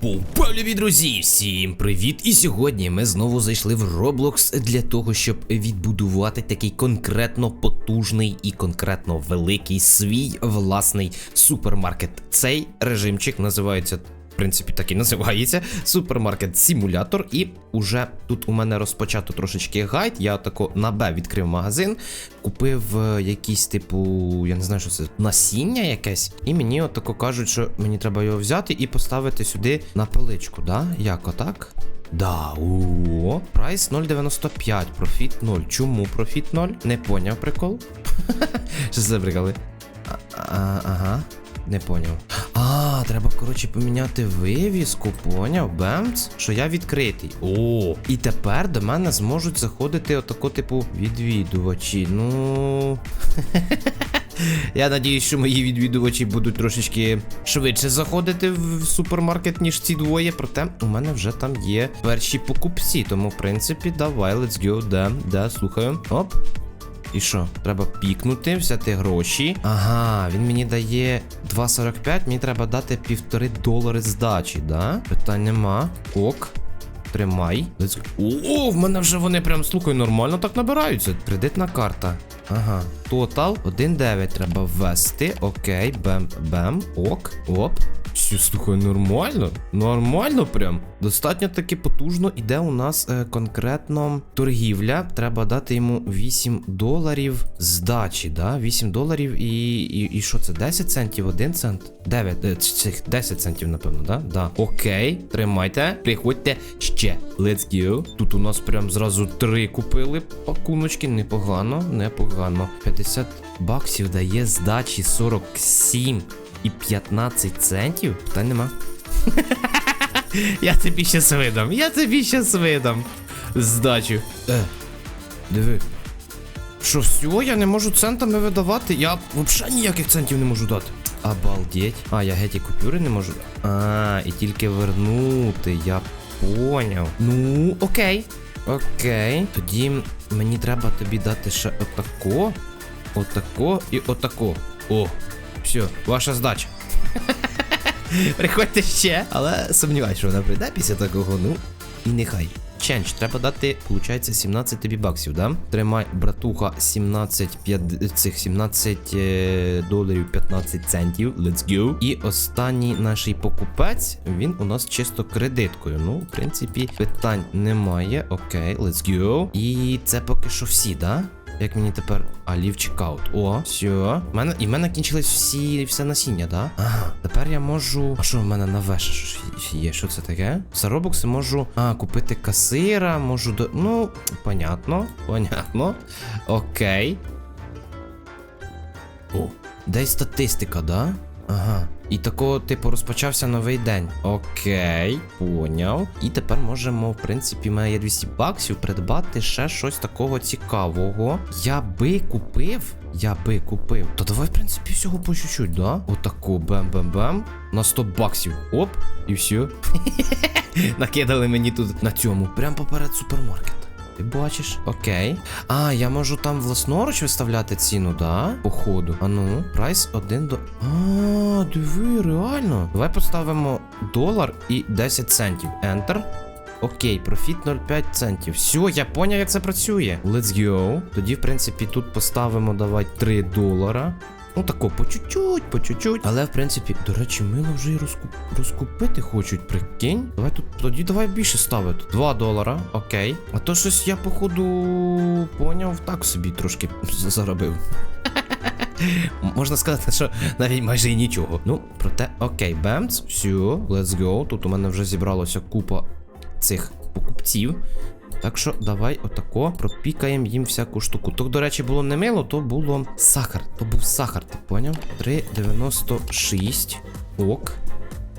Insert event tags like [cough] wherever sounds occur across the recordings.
Повпалюві друзі! Всім привіт! І сьогодні ми знову зайшли в Roblox для того, щоб відбудувати такий конкретно потужний і конкретно великий свій власний супермаркет. Цей режимчик називається. Принципі, так і називається супермаркет симулятор. І уже тут у мене розпочато трошечки гайд. Я тако на Б відкрив магазин, купив е, якийсь типу, я не знаю, що це насіння якесь. І мені отако кажуть, що мені треба його взяти і поставити сюди на поличку, да? Як отак? Да, о, прайс 0,95, профіт 0. Чому профіт 0? Не поняв прикол. [laughs] Що це приколи? Ага. Не поняв. А, треба, коротше, поміняти вивіску, поняв, Бемц, що я відкритий. О, і тепер до мене зможуть заходити отако, типу, відвідувачі. Ну. [laughs] Я надіюсь, що мої відвідувачі будуть трошечки швидше заходити в супермаркет, ніж ці двоє. Проте у мене вже там є перші покупці. Тому, в принципі, давай, let's go, да, да, слухаю. Оп. І що? Треба пікнути, взяти гроші. Ага, він мені дає 2,45, мені треба дати півтори долари здачі, да? Питань нема. Ок. Тримай. О, в мене вже вони прям слухай, нормально так набираються. Кредитна карта. Ага. Тотал 1,9 треба ввести. Окей, бем, бем, ок, оп. Слухай, нормально. Нормально прям. Достатньо таки потужно. Іде у нас е, конкретно торгівля. Треба дати йому 8 доларів здачі, да? 8 доларів і. І, і що це? 10 центів, 1 цент? 9, е, цих 10 центів, напевно, да? Да. Окей, тримайте. Приходьте ще. Let's go. Тут у нас прям зразу три купили пакуночки. Непогано, непогано. 50 баксів дає здачі 47 і 15 центів? Питань нема. [laughs] Я тобі щас видам, я тобі щас видам. Здачу. Е, диви. Що, все, я не можу центами видавати? Я взагалі ніяких центів не можу дати. Обалдеть. А, я геть і купюри не можу. А, і тільки вернути, я поняв. Ну, окей. Окей. Тоді мені треба тобі дати ще отако, отако і отако. О, все, ваша здача. [laughs] Приходьте ще, але сумніваюсь, що вона прийде після такого, ну, і нехай. Ченч, треба дати, виходить, 17 тобі баксів, да? Тримай, братуха, 17 п'ят... цих 17 е, доларів 15 центів. Let's go. І останній наш покупець, він у нас чисто кредиткою. Ну, в принципі, питань немає. Окей, let's go. І це поки що всі, да? Як мені тепер. А, лів чекаут. О, все. Мене, і в мене кінчились всі все насіння, да? Ага. Тепер я можу. А що в мене на веша є? Що це таке? За робокси можу. А, купити касира, можу до. Ну, понятно. Понятно. Окей. О, десь статистика, да? Ага. І такого, типу, розпочався новий день. Окей, поняв. І тепер можемо, в принципі, в мене є 200 баксів придбати ще щось такого цікавого. Я би купив. Я би купив. То давай, в принципі, всього по чуть-чуть, да? Отаку бем-бем-бем. На 100 баксів. Оп, і все. [laughs] Накидали мені тут на цьому. Прям поперед супермаркета. Ти бачиш? Окей. А, я можу там власноруч виставляти ціну, да? Походу. А ну, прайс 1 до. А, диви, реально. Давай поставимо долар і 10 центів. Enter. Окей, профіт 0,5 центів. Все, я поняв, як це працює. Let's go. Тоді, в принципі, тут поставимо давай 3 долара. Ну тако, по чуть-чуть, по чуть-чуть. Але в принципі, до речі, мило вже і розкуп... розкупити хочуть, прикинь. Давай тут, тоді давай більше ставити. 2 долара, окей. А то щось я, походу, поняв, так собі трошки [laughs] заробив. Можна сказати, що навіть майже і нічого. Ну, проте, окей, бемц, все, let's go. Тут у мене вже зібралося купа цих покупців. Так що давай отако пропікаємо їм всяку штуку. То, до речі, було не мило, то було сахар. То був сахар, ти поняв? 3,96. Ок.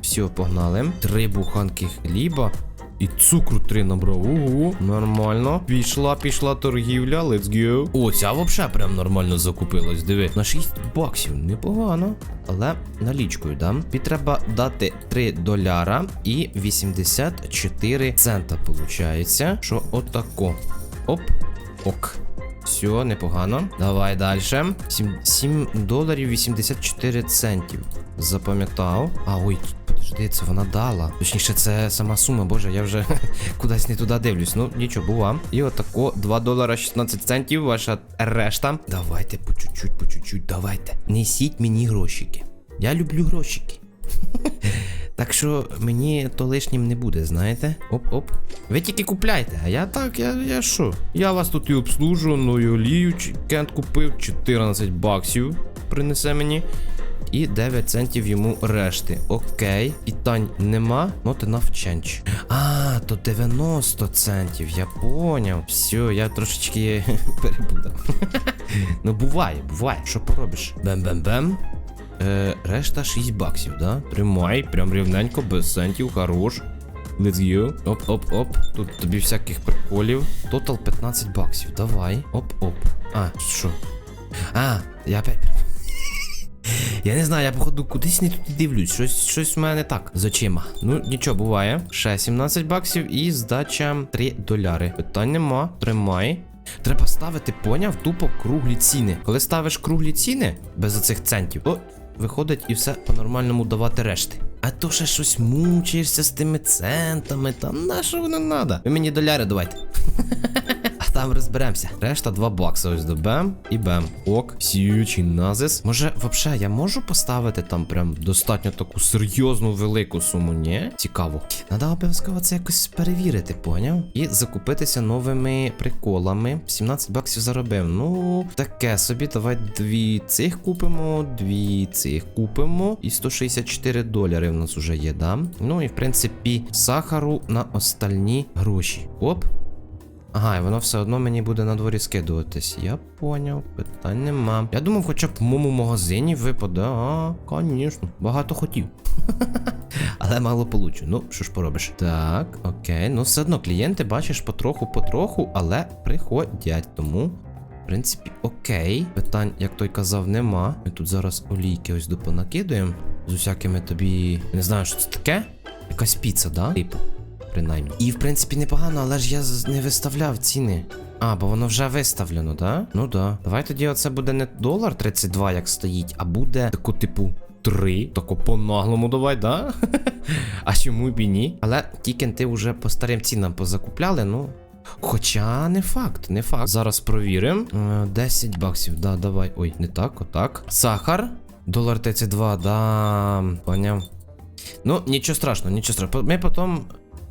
Все, погнали. Три буханки хліба. І цукру три набрав. Ого, нормально. Пішла, пішла торгівля. Let's go. О, ця взагалі прям нормально закупилась. Диви. На 6 баксів. Непогано. Але налічкою, да? Тобі треба дати 3 доляра і 84 цента. Получається, що отако. Оп. Ок. Все, непогано. Давай далі. 7, 7 доларів 84 центів. Запам'ятав. А, ой, Подожди, це вона дала. Точніше, це сама сума, боже, я вже [laughs] кудись не туди дивлюсь. Ну, нічого, бува. І отако 2 долара 16 центів, ваша решта. Давайте по чуть-чуть, по чуть-чуть, давайте. Несіть мені грошики. Я люблю грошики. [laughs] Так що мені то лишнім не буде, знаєте? Оп-оп. Ви тільки купляйте, а я так, я, я що? Я вас тут і обслужу, ну і олію кент купив, 14 баксів принесе мені. І 9 центів йому решти. Окей. Питань нема. Not enough change. А, то 90 центів, я поняв. Все, я трошечки [laughs] перебудав. [laughs] ну буває, буває. Що поробиш? Бем-бем-бем. Е, решта 6 баксів, да? Тримай, прям рівненько, без центів, хорош. Let's go. Оп-оп-оп. Тут тобі всяких приколів. Тотал 15 баксів. Давай. Оп-оп. А, що? А, я опять. Я не знаю, я походу кудись не туди дивлюсь. Щось, щось в мене так з очима. Ну, нічого буває. Ще 17 баксів і здача 3 доляри. Питань нема. Тримай. Треба ставити, поняв, тупо круглі ціни. Коли ставиш круглі ціни без оцих центів, то виходить і все по-нормальному давати решти. А то ще щось мучаєшся з тими центами, та на що воно надо? Ви мені доляри давайте. [laughs] Там розберемося. Решта 2 бакси. Ось до бем і бем. Ок, сіючий назис. Може, взагалі, я можу поставити там прям достатньо таку серйозну велику суму, ні? Цікаво. Надо обов'язково це якось перевірити, поняв? І закупитися новими приколами. 17 баксів заробив. Ну, таке собі. Давай дві цих купимо, дві цих купимо. І 164 доляри в нас уже є, да? Ну і в принципі, сахару на остальні гроші. Оп. Ага, і воно все одно мені буде на дворі скидуватись. Я поняв, питань нема. Я думав, хоча б в моєму магазині випаде. А, звісно, багато хотів. [laughs] Але мало получу. Ну, що ж поробиш? Так, окей. Ну, все одно клієнти, бачиш, потроху-потроху, але приходять. Тому, в принципі, окей. Питань, як той казав, нема. Ми тут зараз олійки ось допонакидуємо. З усякими тобі. Не знаю, що це таке. Якась піца, да? Типу принаймні. І в принципі непогано, але ж я не виставляв ціни. А, бо воно вже виставлено, да? Ну да. Давай тоді оце буде не долар 32, як стоїть, а буде таку, типу, 3. Тако по-наглому давай, да? [laughs] а чому б і ні? Але тільки ти вже по старим цінам позакупляли, ну. Хоча не факт, не факт. Зараз провіримо. Е, 10 баксів, да, давай. Ой, не так, отак. Сахар. Долар 32, да. Поняв. Ну, нічого страшного, нічого страшного. Ми потім.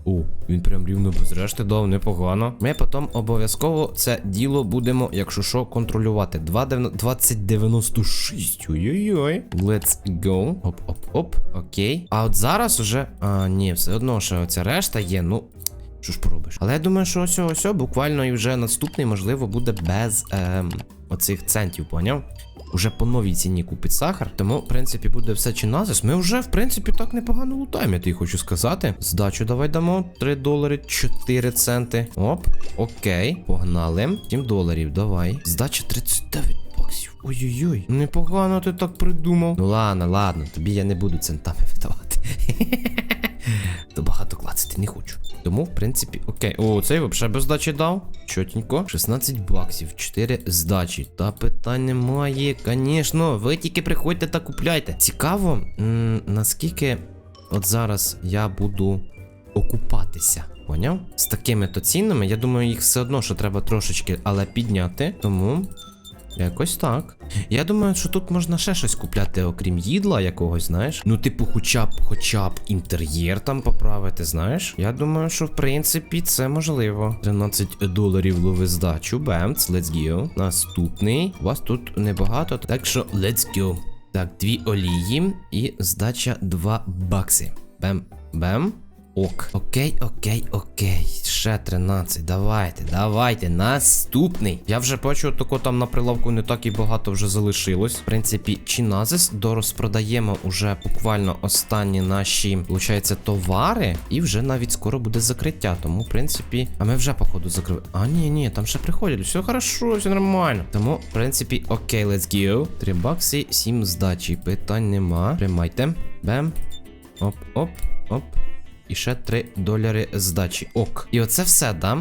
О, він прям рівно без решти дав, непогано. Ми потім обов'язково це діло будемо, якщо що, контролювати. 2096. Ой-ой-ой. Let's go. Оп-оп-оп. Окей. А от зараз уже. А, ні, все одно, що оця решта є, ну. Що ж поробиш? Але я думаю, що ось ось буквально і вже наступний, можливо, буде без ем, оцих центів, поняв? Уже по новій ціні купить сахар. Тому, в принципі, буде все чи назис. Ми вже, в принципі, так непогано лутаємо, я тобі хочу сказати. Здачу давай дамо 3 долари 4 центи. Оп, окей, погнали. 7 доларів, давай. Здача 39 баксів. Ой-ой-ой, непогано ти так придумав. Ну ладно, ладно, тобі я не буду центами [laughs] видавати. То багато клацати не хочу. Тому, в принципі, окей. О, цей взагалі без здачі дав. Чотенько. 16 баксів, 4 здачі. Та питань немає, звісно. Ви тільки приходьте та купляйте. Цікаво, наскільки от зараз я буду окупатися. Поняв? З такими то цінами, я думаю, їх все одно, що треба трошечки, але підняти. Тому. Якось так. Я думаю, що тут можна ще щось купляти, окрім їдла якогось, знаєш. Ну, типу, хоча б, хоча б інтер'єр там поправити, знаєш. Я думаю, що в принципі це можливо. 13 доларів лови здачу. Бемц, let's go. Наступний. У вас тут небагато, так що let's go. Так, дві олії і здача 2 бакси. Бем, бем. Ок. Окей, окей, окей. Ще 13. Давайте, давайте. Наступний. Я вже бачу, тако там на прилавку не так і багато вже залишилось. В принципі, чиназис дорозпродаємо уже буквально останні наші, виходить, товари. І вже навіть скоро буде закриття. Тому, в принципі, а ми вже, походу, закрили. А, ні, ні, там ще приходять. Все хорошо, все нормально. Тому, в принципі, окей, let's go. 3 бакси, 7 здачі. Питань нема. Тримайте. Бем. Оп, оп, оп. І ще 3 доляри здачі. Ок. І оце все, да?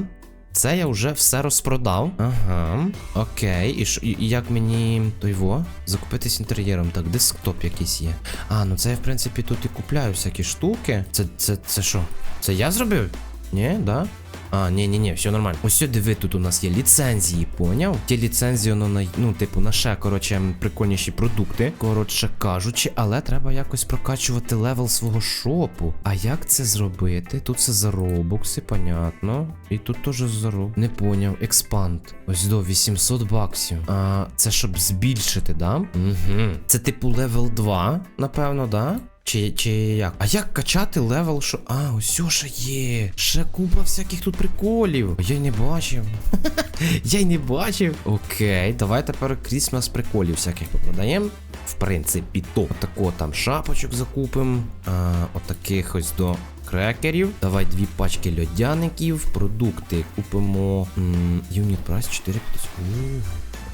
Це я вже все розпродав. Ага. Окей. І, ш- і, як мені той во? Закупитись інтер'єром. Так, десктоп якийсь є. А, ну це я в принципі тут і купляю всякі штуки. Це це, це що? Це я зробив? Ні, да? А, ні, ні, ні, все нормально. Ось сюди диви, тут у нас є ліцензії, поняв? Ті ліцензії, воно на ну, типу, на ще, коротше, прикольніші продукти, коротше кажучи, але треба якось прокачувати левел свого шопу. А як це зробити? Тут це за робокси, понятно. І тут теж за. Не поняв. Експанд. Ось до 800 баксів. А це щоб збільшити, да? Угу. Це типу левел 2, напевно, да? Чи, чи як? А як качати левел, що. А, ось ще є. Ще купа всяких тут приколів. Я не бачив. [laughs] Я й не бачив. Окей, давай тепер крісмас приколів всяких попродаємо. В принципі, то. Отако там шапочок закупимо. Отаких ось до крекерів. Давай дві пачки льодяників. Продукти купимо. Юніт прайс 450. Ууу.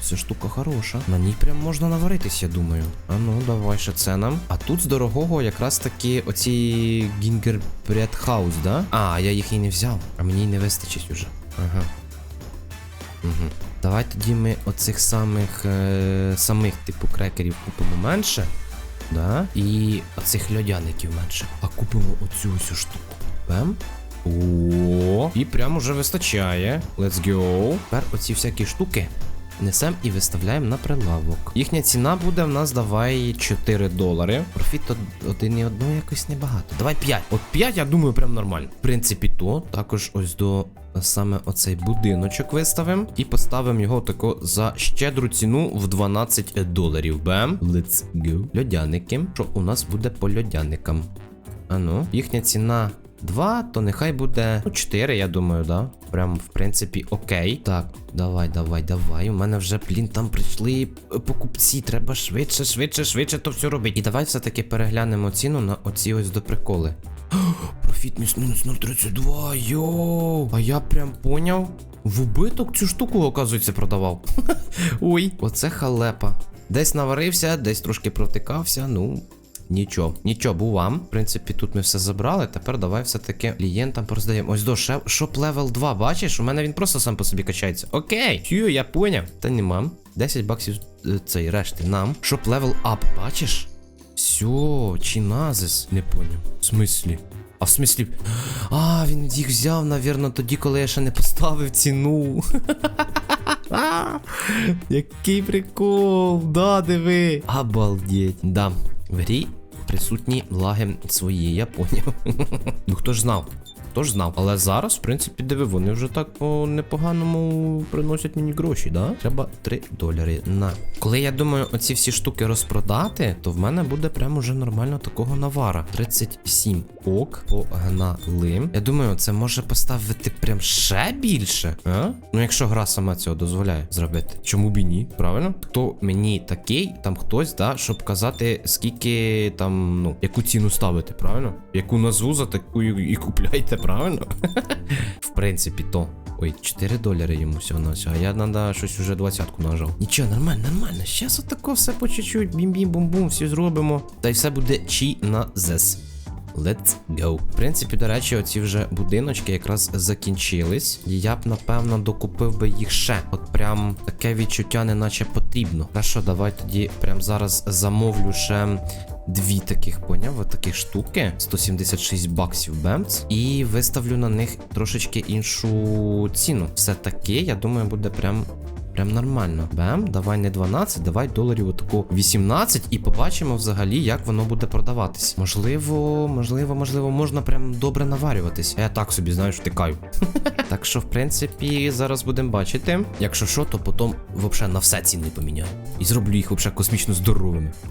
Ця штука хороша. На ній прям можна наваритись, я думаю. А ну, давай ще це нам. А тут з дорогого якраз таки оці гінгербред хаус, да? А, я їх і не взяв, а мені й не вистачить уже. Ага. Угу. Давай тоді ми оцих самих е, самих типу крекерів купимо менше. Да? І оцих льодяників менше. А купимо оцю ось штуку. Бем. О, і прям уже вистачає. Let's go. Тепер оці всякі штуки несем і виставляємо на прилавок. Їхня ціна буде в нас, давай 4 долари. Профіт один і одного якось небагато. Давай 5. От 5, я думаю, прям нормально. В принципі, то також ось до е, саме оцей будиночок виставимо і поставимо його тако за щедру ціну в 12 доларів. Бем. Let's go. Льодяники. Що у нас буде по льодяникам? А ну, їхня ціна 2, то нехай буде ну, 4, я думаю, да. Прям, в принципі, окей. Так, давай, давай, давай. У мене вже, блін, там прийшли е, покупці. Треба швидше, швидше, швидше то все робити. І давай все-таки переглянемо ціну на оці ось доприколи. [gasps] Профіт мінус мінус 0,32. Йоу. А я прям поняв. В убиток цю штуку, оказується, продавав. [laughs] Ой, оце халепа. Десь наварився, десь трошки провтикався, ну. Нічого, нічого, був вам. В принципі, тут ми все забрали. Тепер давай все-таки клієнтам пороздаємо. Ось до шоп левел 2, бачиш? У мене він просто сам по собі качається. Окей, Хью, я поняв. Та нема. 10 баксів е, цей решти нам. Шоп левел ап, бачиш? Все, чиназис. Не поняв. В смислі? А в смислі? А, він їх взяв, навірно, тоді, коли я ще не поставив ціну. [laughs] Який прикол, да, диви. Обалдеть. Да, в грі присутні лаги свої, я поняв. [laughs] ну хто ж знав? Хто ж знав? Але зараз, в принципі, диви, вони вже так по непоганому приносять мені гроші, да? Треба 3 долари на. Коли я думаю, оці всі штуки розпродати, то в мене буде прямо вже нормально такого навара. 37 ок, погнали. Я думаю, це може поставити прям ще більше. А? Ну, якщо гра сама цього дозволяє зробити. Чому б і ні? Правильно? Хто мені такий, там хтось, да, щоб казати, скільки там, ну, яку ціну ставити, правильно? Яку назву за таку і купляйте, правильно? В принципі, то. Ой, 4 долари йому всього на. А я надо щось уже двадцятку нажав. Нічого, нормально, нормально. Щас отако все по чуть-чуть, бім-бім-бум-бум, все зробимо. Та й все буде чи на зес. Let's go. В принципі, до речі, оці вже будиночки якраз закінчились. І я б, напевно, докупив би їх ще. От прям таке відчуття, неначе потрібно. Та що, давай тоді прям зараз замовлю ще дві таких, поняв? Таких штуки. 176 баксів бемц. І виставлю на них трошечки іншу ціну. Все таки, я думаю, буде прям Прям нормально. Бем, давай не 12, давай доларів отаку 18 і побачимо взагалі, як воно буде продаватись. Можливо, можливо, можливо, можна прям добре наварюватись. Я так собі, знаєш, втикаю. [laughs] так що, в принципі, зараз будемо бачити. Якщо що, то потім взагалі на все ціни поміняю. І зроблю їх взагалі космічно здоровими. [laughs]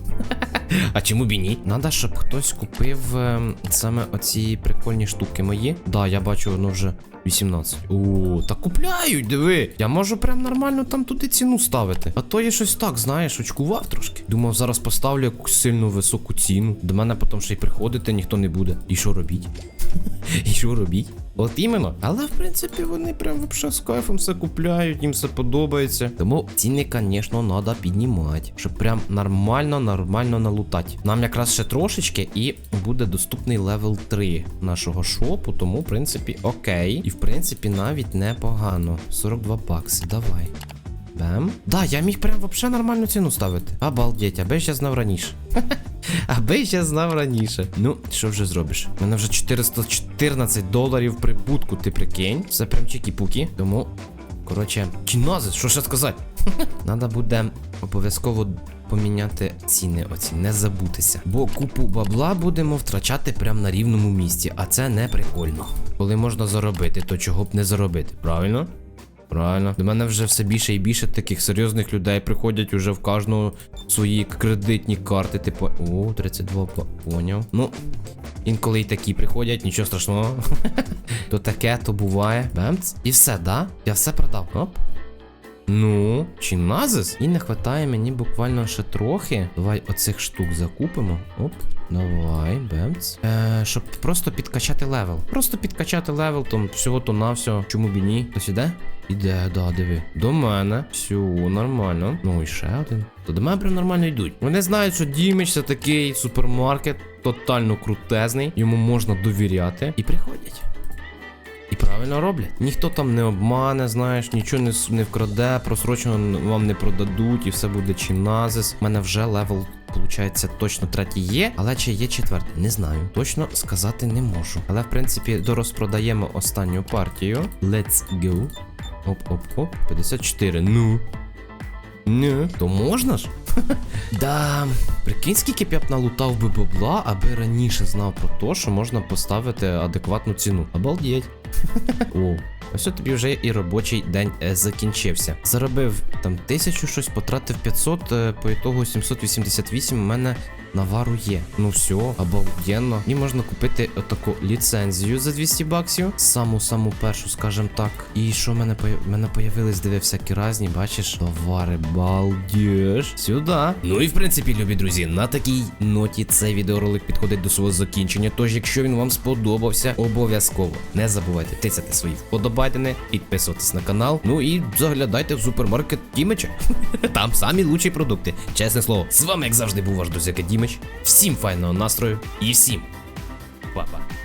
А чому б і ні? Надо, щоб хтось купив ем, саме оці прикольні штуки мої. Да, я бачу, воно вже 18. О, та купляють, диви. Я можу прям нормально там туди ціну ставити. А то я щось так, знаєш, очкував трошки. Думав, зараз поставлю якусь сильну високу ціну. До мене потім ще й приходити ніхто не буде. І що робіть? [laughs] І що робіть? От іменно. Але в принципі вони прям вообще з кайфом все купляють, їм все подобається. Тому ціни, звісно, треба піднімати, щоб прям нормально, нормально налутати. Нам якраз ще трошечки і буде доступний левел 3 нашого шопу, тому, в принципі, окей. І в принципі, навіть непогано. 42 бакси, давай. Бем. Да, я міг прям вообще нормальну ціну ставити. Обалдеть, аби я знав раніше. [laughs] Аби я знав раніше. Ну, що вже зробиш? У мене вже 414 доларів прибутку, ти прикинь. Це прям чікі-пукі. Тому, коротше, кінози, що ще сказати? [laughs] Надо буде обов'язково поміняти ціни оці, не забутися. Бо купу бабла будемо втрачати прямо на рівному місці, а це не прикольно. Коли можна заробити, то чого б не заробити, правильно? Правильно. До мене вже все більше і більше таких серйозних людей приходять уже в кожного свої кредитні карти. Типу, о, 32 поняв. Ну, інколи і такі приходять, нічого страшного. [laughs] то таке, то буває. Бемц. І все, да? Я все продав. Оп. Ну, чи назис? І не вистачає мені буквально ще трохи. Давай оцих штук закупимо. Оп. Давай, бемц. Е, щоб просто підкачати левел. Просто підкачати левел, там всього то на все. Чому б і ні? Хтось іде? Іде, да, диви. До мене. Все, нормально. Ну і ще один. То до мене прям нормально йдуть. Вони знають, що Діміч це такий супермаркет, тотально крутезний. Йому можна довіряти. І приходять. І правильно роблять. Ніхто там не обмане, знаєш, нічого не, не вкраде, просрочено вам не продадуть, і все буде чиназис. У мене вже левел, виходить, точно третій є, але чи є четвертий, не знаю. Точно сказати не можу. Але в принципі дорозпродаємо останню партію. Let's go. Оп-оп-оп. 54. Ну. Не, то можна ж? [laughs] Да, прикинь, скільки б я б налутав би бабла, аби раніше знав про те, що можна поставити адекватну ціну. Обалдеть. [laughs] О, ось тобі вже і робочий день е, закінчився. Заробив там тисячу щось, потратив 500, е, по ітогу 788 у мене навару є. Ну все, обалденно. І можна купити отаку ліцензію за 200 баксів. Саму саму першу, скажем так. І що в мене в мене появились диви всякі разні, бачиш? Товари, балдеж. Сюди. Ну і в принципі, любі друзі, на такій ноті цей відеоролик підходить до свого закінчення. Тож, якщо він вам сподобався, обов'язково не забувайте тисяти свої вподобайдени, підписуватись на канал. Ну і заглядайте в супермаркет Дімича. [laughs] Там самі лучші продукти. Чесне слово. З вами, як завжди, був ваш друзяка Дімич. Всім файного настрою і всім па-па.